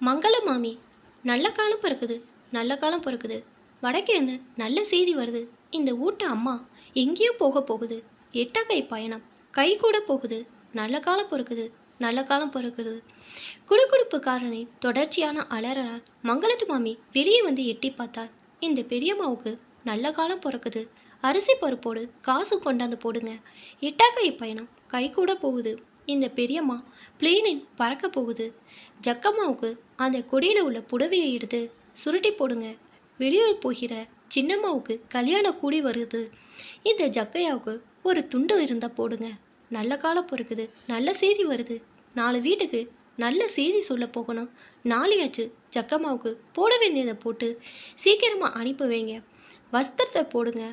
மங்கள மாமி. நல்ல காலம் பிறக்குது நல்ல காலம் பிறக்குது. வடக்கிருந்து நல்ல செய்தி வருது. இந்த ஊட்ட அம்மா எங்கேயோ போக போகுது. எட்டக்கை பயணம் கை கூட போகுது. நல்ல காலம் பிறக்குது நல்ல காலம் பிறக்குது. குடுகுடுப்புக்காரனை தொடர்ச்சியான அலறலால் மங்களத்து மாமி வெளியே வந்து எட்டி பார்த்தால் இந்த பெரியம்மாவுக்கு நல்ல காலம் பிறக்குது. அரிசி பருப்போடு காசு கொண்டாந்து போடுங்க. எட்டாக்கை பயணம் கை கூட போகுது. இந்த பெரியம்மா பிளேனில் பறக்க போகுது. ஜக்கம்மாவுக்கு அந்த கொடியில் உள்ள புடவையை எடுத்து சுருட்டி போடுங்க. வெளியூர் போகிற சின்னம்மாவுக்கு கல்யாணம் கூடி வருது. இந்த ஜக்கையாவுக்கு ஒரு துண்டு இருந்தால் போடுங்க. நல்ல காலம் பிறக்குது. நல்ல செய்தி வருது. நாலு வீட்டுக்கு நல்ல செய்தி சொல்ல போகணும். நாளையாச்சு ஜக்கம்மாவுக்கு போட வேண்டியதை போட்டு சீக்கிரமாக அனுப்பி வைங்க. வஸ்திரத்தை போடுங்க.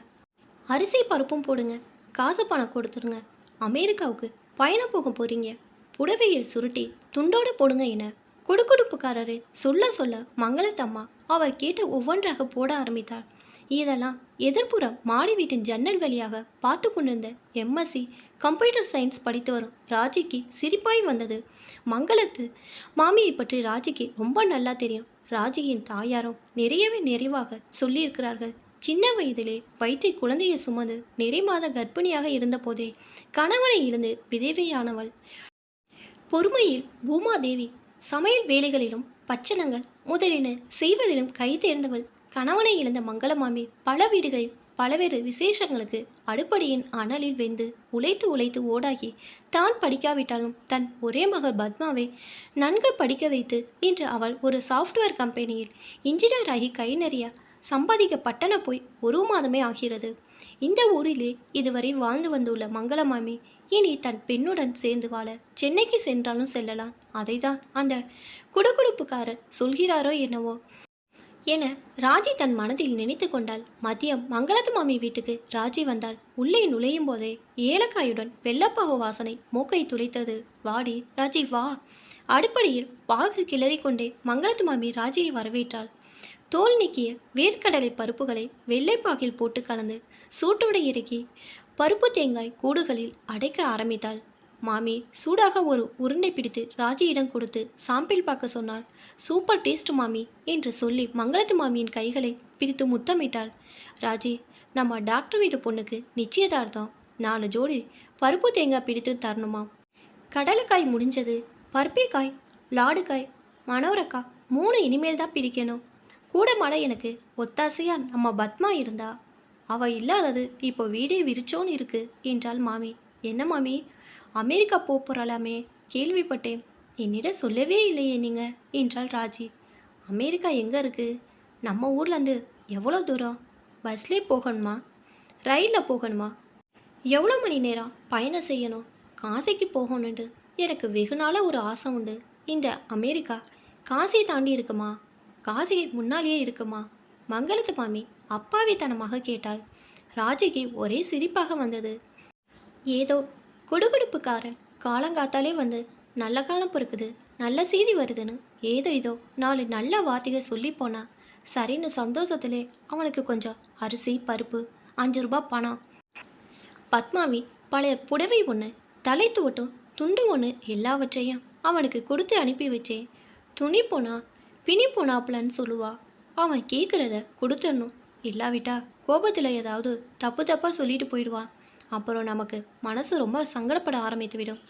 அரிசி பருப்பும் போடுங்க. காசு பணம் கொடுத்துருங்க. அமெரிக்காவுக்கு பயணம் போக போகிறீங்க புடவையை சுருட்டி துண்டோடு போடுங்க என குடுக்குடுப்புக்காரரை சொல்ல சொல்ல மங்களத்தம்மா அவர் கேட்ட ஒவ்வொன்றாக போட ஆரம்பித்தார் இதெல்லாம் எதிர்ப்புற மாடி வீட்டின் ஜன்னல் வழியாக பார்த்து கொண்டிருந்த எம்எஸ்சி கம்ப்யூட்டர் சயின்ஸ் படித்து வரும் ராஜிக்கு சிரிப்பாய் வந்தது. மங்களத்து மாமியை பற்றி ராஜிக்கு ரொம்ப நல்லா தெரியும். ராஜியின் தாயாரும் நிறையவே நிறைவாக சொல்லியிருக்கிறார்கள். சின்ன வயதிலே வயிற்றை குழந்தையை சுமந்து நிறை மாத கர்ப்பிணியாக இருந்தபோதே கணவனை இழந்து விதவையானவள். பொறுமையில் பூமாதேவி சமையல் வேலைகளிலும் பச்சனங்கள் முதலின செய்வதிலும் கை தேர்ந்தவள். கணவனை இழந்த மங்களமாமி பல வீடுகளில் பலவேறு விசேஷங்களுக்கு அடுப்படியின் அனலில் வெந்து உழைத்து உழைத்து ஓடாகி தான் படிக்காவிட்டாலும் தன் ஒரே மகள் பத்மாவை நன்கு படிக்க வைத்து இன்று அவள் ஒரு சாஃப்ட்வேர் கம்பெனியில் இன்ஜினியராகி கை நிறைய சம்பாதிக்க பட்டண போய் ஒரு மாதமே ஆகிறது. இந்த ஊரிலே இதுவரை வாழ்ந்து வந்துள்ள மங்களமாமி இனி தன் பெண்ணுடன் சேர்ந்து வாழ சென்னைக்கு சென்றாலும் செல்லலாம். அதைதான் அந்த குடுகுடுப்புக்காரர் சொல்கிறாரோ என்னவோ? என ராஜி தன் மனதில் நினைத்து கொண்டாள். மதியம் மங்களத்து மாமி வீட்டுக்கு ராஜி வந்தாள். உள்ளே நுழையும் போதே ஏலக்காயுடன் வெள்ளப்பாகு வாசனை மூக்கை துளைத்தது. வாடி ராஜி வா. அடுப்படியில் பாகு கிளறி கொண்டே மங்களத்து மாமி ராஜியை வரவேற்றாள். தோல் நீக்கிய வேர்க்கடலை பருப்புகளை வெள்ளைப்பாகில் போட்டு கலந்து சூட்டோடு இறக்கி பருப்பு தேங்காய் கூடுகளில் அடைக்க ஆரம்பித்தாள். மாமி சூடாக ஒரு உருண்டை பிடித்து ராஜியிடம் கொடுத்து சாம்பிள் பார்க்க சொன்னாள். சூப்பர் டேஸ்ட் மாமி என்று சொல்லி மங்களத்து மாமியின் கைகளை பிடித்து முத்தமிட்டாள். ராஜி நம்ம டாக்டர் வீட்டு பொண்ணுக்கு நிச்சயதார்த்தம். நாலு ஜோடி பருப்பு தேங்காய் பிடித்து தரணுமாம் கடலைக்காய் முடிஞ்சது பருப்பிக்காய் லாடுக்காய் மனோரக்காய் மூணு இனிமேல் தான் பிடிக்கணும். கூடமாட எனக்கு ஒத்தாசையா நம்ம பத்மா இருந்தா? அவ இல்லாதது இப்போ வீடே விரிச்சோன்னு இருக்கு என்றாள் மாமி. என்ன மாமி? அமெரிக்கா போகிறாளாமே கேள்விப்பட்டேன். என்னிடம் சொல்லவே இல்லையே நீங்கள் என்றாள் ராஜி. அமெரிக்கா எங்கே இருக்கு? நம்ம ஊர்லேருந்து எவ்வளோ தூரம்? பஸ்லேயே போகணுமா? ரயிலில் போகணுமா? எவ்வளோ மணி நேரம் பயணம் செய்யணும்? காசிக்கு போகணுண்டு எனக்கு வெகு நாளாக ஒரு ஆசை உண்டு. இந்த அமெரிக்கா காசி தாண்டி இருக்குமா? காசி முன்னாலேயே இருக்குமா? மங்களத்து மாமி அப்பாவித்தனமாக கேட்டாள். ராஜிக்கு ஒரே சிரிப்பாக வந்தது. ஏதோ குடுகுடுப்புக்காரன் காலங்காத்தாலே வந்து நல்ல காலம் பிறக்குது நல்ல செய்தி வருதுன்னு. ஏதோ இதோ நாலு நல்ல வார்த்தைக சொல்லி போனா சரின்னு சந்தோஷத்திலே அவனுக்கு கொஞ்சம் அரிசி பருப்பு அஞ்சு ரூபாய் பணம். பத்மாவி பழைய புடவை ஒன்று தலை துவட்டும் துண்டு ஒன்று எல்லாவற்றையும் அவனுக்கு கொடுத்து அனுப்பி வச்சேன். துணி போனால் பிணி போனாப்புலன்னு சொல்லுவா. அவன் கேட்குறத கொடுத்துடணும். இல்லாவிட்டா கோபத்தில் ஏதாவது தப்பு தப்பாக சொல்லிட்டு போயிடுவான். அப்புறம் நமக்கு மனசு ரொம்ப சங்கடப்பட ஆரம்பித்து விடும்.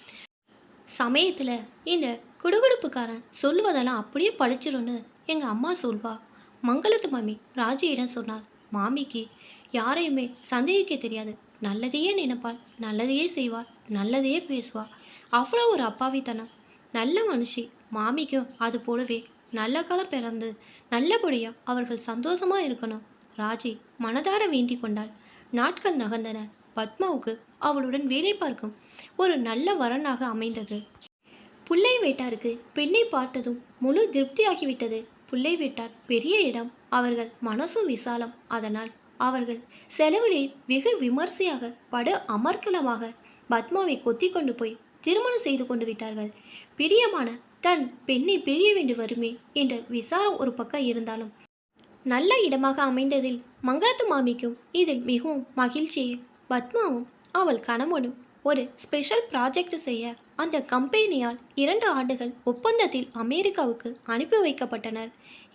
சமயத்தில் இந்த குடுகுடுப்புக்காரன் சொல்லுவதெல்லாம் அப்படியே பழிச்சிடும்னு எங்கள் அம்மா சொல்வா. மங்களத்து மாமி ராஜியிடம் சொன்னாள். மாமிக்கு யாரையுமே சந்தேகிக்க தெரியாது. நல்லதையே நினைப்பாள். நல்லதையே செய்வாள். நல்லதையே பேசுவாள். அவ்வளோ ஒரு அப்பாவித்தனம். நல்ல மனுஷி மாமிக்கும் அது போலவே நல்ல காலம் பிறந்து நல்லபடியாக அவர்கள் சந்தோஷமாக இருக்கணும். ராஜி மனதார வேண்டிக் கொண்டாள். நாட்கள் நகர்ந்தன. பத்மாவுக்கு அவளுடன் வேலை பார்க்கும் ஒரு நல்ல வரனாக அமைந்தது. புள்ளை வேட்டாருக்கு பெண்ணை பார்த்ததும் முழு திருப்தியாகிவிட்டது. புள்ளை வேட்டார் பெரிய இடம். அவர்கள் மனசும் விசாலம். அதனால் அவர்கள் செலவிலே வெகு விமர்சையாக படு அமர்க்கலமாக பத்மாவை கொத்தி கொண்டு போய் திருமணம் செய்து கொண்டு விட்டார்கள். பிரியமான தன் பெண்ணை பிரிய வேண்டி வருமே என்ற விசாரம் ஒரு பக்கம் இருந்தாலும். நல்ல இடமாக அமைந்ததில் மங்களத்து மாமிக்கும் இதில் மிகவும் மகிழ்ச்சியே. பத்மாவும் அவள் கணவனும் ஒரு ஸ்பெஷல் ப்ராஜெக்ட் செய்ய அந்த கம்பெனியால் இரண்டு ஆண்டுகள் ஒப்பந்தத்தில் அமெரிக்காவுக்கு அனுப்பி வைக்கப்பட்டனர்.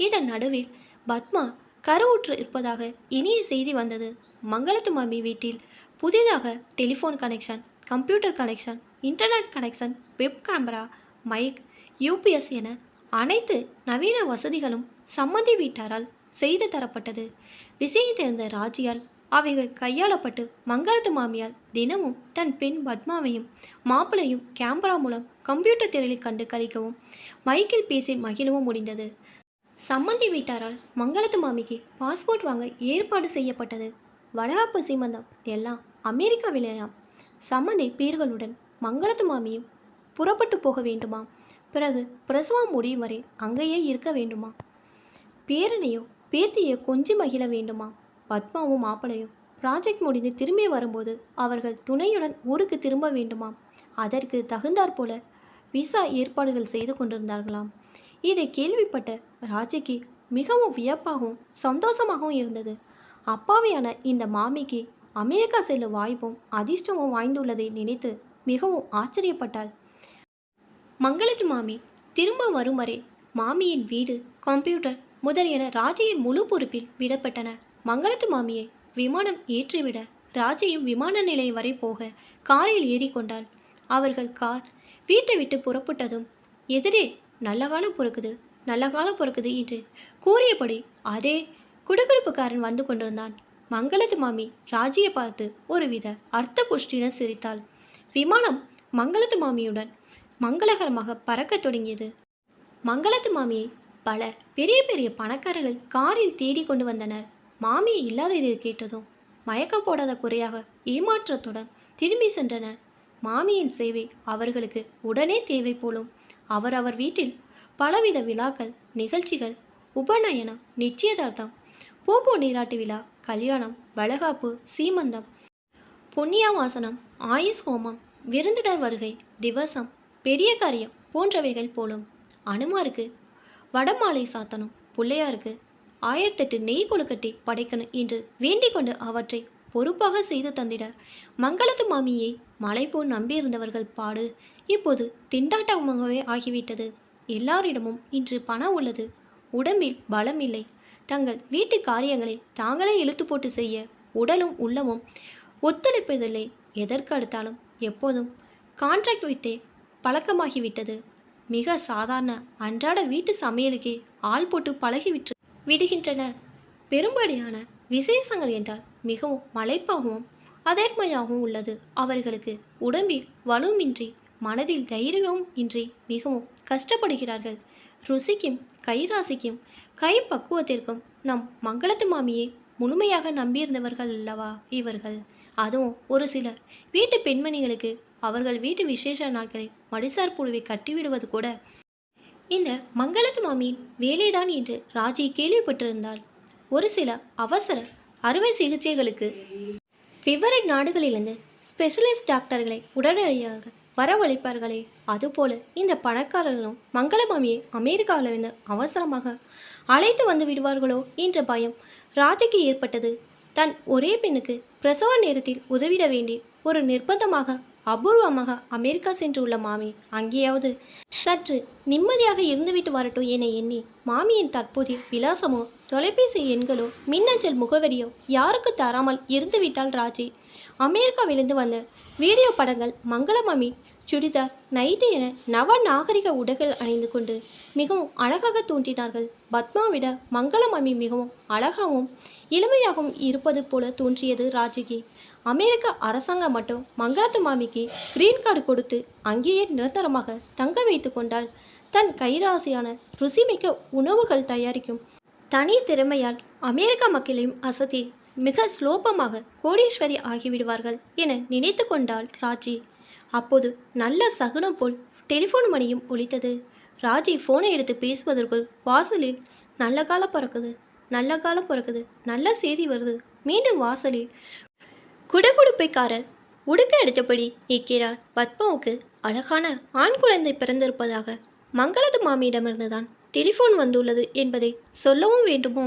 இதன் நடுவில் பத்மா கருவுற்று இருப்பதாக இனிய செய்தி வந்தது. மங்களத்து மாமி வீட்டில் புதிதாக telephone connection computer connection internet connection web camera mic UPS என அனைத்து நவீன வசதிகளும் சம்மந்தி வீட்டாரால் செய்து தரப்பட்டது. விஷயம் தெரிந்த ராஜியால் அவைகள் கையாளப்பட்டு மங்களத்து மாமியால் தினமும் தன் பெண் பத்மாவையும் மாப்பிளையும் கேமரா மூலம் கம்ப்யூட்டர் திரையில் கண்டு கழிக்கவும் மைக்கில் பேசி மகிழவும் முடிந்தது. சம்மந்தி வீட்டாரால் மங்களத்து மாமிக்கு பாஸ்போர்ட் வாங்க ஏற்பாடு செய்யப்பட்டது. வடகாப்பு சீமந்தம் எல்லாம் அமெரிக்காவிலேயாம். சம்மந்தி பீர்களுடன் மங்களத்து மாமியும் புறப்பட்டு போக வேண்டுமாம் பிறகு பிரசவம் முடியும் வரை அங்கேயே இருக்க வேண்டுமா? பேரனையோ பேத்தியோ கொஞ்சி மகிழ வேண்டுமா? பத்மாவும் மாப்பிளையும் ப்ராஜெக்ட் முடிந்து திரும்பி வரும்போது அவர்கள் துணையுடன் ஊருக்கு திரும்ப வேண்டுமாம் அதற்கு தகுந்தாற்போல விசா ஏற்பாடுகள் செய்து கொண்டிருந்தார்களாம். இதை கேள்விப்பட்ட ராஜிக்கு மிகவும் வியப்பாகவும் சந்தோஷமாகவும் இருந்தது. அப்பாவியான இந்த மாமிக்கு அமெரிக்கா செல்லும் வாய்ப்பும் அதிர்ஷ்டமும் வாய்ந்துள்ளதை நினைத்து மிகவும் ஆச்சரியப்பட்டாள். மங்களத்து மாமி திரும்ப வரும் வரை மாமியின் வீடு கம்ப்யூட்டர் முதலியன ராஜையின் முழு பொறுப்பில் விடப்பட்டன. மங்களத்து மாமியை விமானம் ஏற்றிவிட ராஜையும் விமான நிலையம் வரை போக காரில் ஏறிக்கொண்டாள். அவர்கள் கார் வீட்டை விட்டு புறப்பட்டதும் எதிரே நல்ல காலம் பொறுக்குது நல்ல காலம் பொறுக்குது என்று கூறியபடி அதே குடுகுடுப்புக்காரன் வந்து கொண்டிருந்தான். மங்களத்து மாமி ராஜியை பார்த்து ஒருவித அர்த்த புஷ்டியுடன் சிரித்தாள். விமானம் மங்களத்து மாமியுடன் மங்களகரமாக பறக்கத் தொடங்கியது. மங்களத்து மாமியை பல பெரிய பெரிய பணக்காரர்கள் காரில் தேடி கொண்டு வந்தனர். மாமியை இல்லாததை கேட்டதும் மயக்கம் போடாத குறையாக ஏமாற்றத்துடன் திரும்பி சென்றனர். மாமியின் சேவை அவர்களுக்கு உடனே தேவை போலும். அவரவர் வீட்டில் பலவித விழாக்கள் நிகழ்ச்சிகள் உபநயனம் நிச்சயதார்த்தம் பூப்போ நீராட்டு விழா கல்யாணம் வளகாப்பு சீமந்தம் புண்ணியாவாசனம் ஆயுஸ் ஹோமம் விருந்தினர் வருகை திவசம் பெரிய காரியம் போன்றவைகள் போலும். அனுமாருக்கு வடமாலை சாத்தனும் பிள்ளையாருக்கு ஆயிரத்தெட்டு நெய் கொழுக்கட்டி படைக்கணும் என்று வேண்டிக் கொண்டு அவற்றை பொறுப்பாக செய்து தந்திட மங்களத்து மாமியை மலை போல் நம்பியிருந்தவர்கள் பாடு. இப்போது திண்டாட்டமாகவே ஆகிவிட்டது. எல்லாரிடமும் இன்று பணம் உள்ளது. உடம்பில் பலம் இல்லை. தங்கள் வீட்டு காரியங்களை தாங்களே இழுத்து போட்டு செய்ய உடலும் உள்ளமும் ஒத்துழைப்பதில்லை. எதற்கு அடுத்தாலும் எப்போதும் கான்ட்ராக்ட் விட்டே பழக்கமாகிவிட்டது. மிக சாதாரண அன்றாட வீட்டு சமையலுக்கே ஆள் போட்டு பழகிவிட்டு விடுகின்றனர் பெரும்படியான விசேஷங்கள் என்றால் மிகவும் மலைப்பாகவும் அதர்மையாகவும் உள்ளது. அவர்களுக்கு உடம்பில் வலுமின்றி மனதில் தைரியமும் இன்றி மிகவும் கஷ்டப்படுகிறார்கள். ருசிக்கும் கைராசிக்கும் கை பக்குவத்திற்கும் நம் மங்களத்து மாமியை முழுமையாக நம்பியிருந்தவர்கள் அல்லவா இவர்கள்? அதுவும் ஒரு சிலர். வீட்டு பெண்மணிகளுக்கு அவர்கள் வீட்டு விசேஷ நாட்களை மடிசார் புழுவை கட்டிவிடுவது கூட. இந்த மங்களத்து மாமியின் வேலைதான் என்று ராஜி கேள்விப்பட்டிருந்தாள். ஒரு சில அவசர அறுவை சிகிச்சைகளுக்கு விவர நாடுகளிலிருந்து ஸ்பெஷலிஸ்ட் டாக்டர்களை உடனடியாக வரவழைப்பார்களே. அதுபோல இந்த பணக்காரர்களும் மங்களமாமியை அமெரிக்காவிலிருந்து அவசரமாக அழைத்து வந்து விடுவார்களோ என்ற பயம் ராஜிக்கு ஏற்பட்டது. தன் ஒரே பெண்ணுக்கு பிரசவ நேரத்தில் உதவிட வேண்டி ஒரு நிர்பந்தமாக அபூர்வமாக அமெரிக்கா சென்றுள்ள மாமி அங்கேயாவது. சற்று நிம்மதியாக இருந்துவிட்டு வரட்டும் என எண்ணி மாமியின் தற்போதைய விலாசமோ தொலைபேசி எண்களோ மின்னஞ்சல் முகவரியோ யாருக்கு தராமல் இருந்துவிட்டால் ராஜி. அமெரிக்காவிலிருந்து வந்த வீடியோ படங்கள் மங்களமாமி சுடிதார் நைட்டு என நவ நாகரிக உடைகள் அணிந்து கொண்டு மிகவும் அழகாக தோன்றினார்கள். பத்மாவிட மங்களமாமி மிகவும் அழகாகவும் இளமையாகவும் இருப்பது போல தோன்றியது ராஜிக்கு அமெரிக்க அரசாங்கம் மட்டும் மங்களத்து மாமிக்கு கிரீன் கார்டு கொடுத்து அங்கேயே நிரந்தரமாக தங்க வைத்து கொண்டால் தன் கைராசியான ருசிமிக்க உணவுகள் தயாரிக்கும். தனி திறமையால் அமெரிக்க மக்களையும் அசத்தி மிக ஸ்லோபமாக கோடீஸ்வரி ஆகிவிடுவார்கள் என நினைத்து கொண்டாள் ராஜி. அப்போது நல்ல சகுனம் போல் டெலிஃபோன் மணியும் ஒலித்தது. ராஜி ஃபோனை எடுத்து பேசுவதற்குள் வாசலில் நல்ல காலம் பிறக்குது நல்ல காலம் பிறக்குது நல்ல செய்தி வருது. மீண்டும் வாசலில் குடகுடுப்பைக்காரர் உடுக்க எடுத்தபடி நிற்கிறார் பத்மாவுக்கு அழகான ஆண் குழந்தை பிறந்திருப்பதாக மங்களது மாமியிடமிருந்து தான் டெலிஃபோன் வந்துள்ளது என்பதை சொல்லவும் வேண்டுமோ?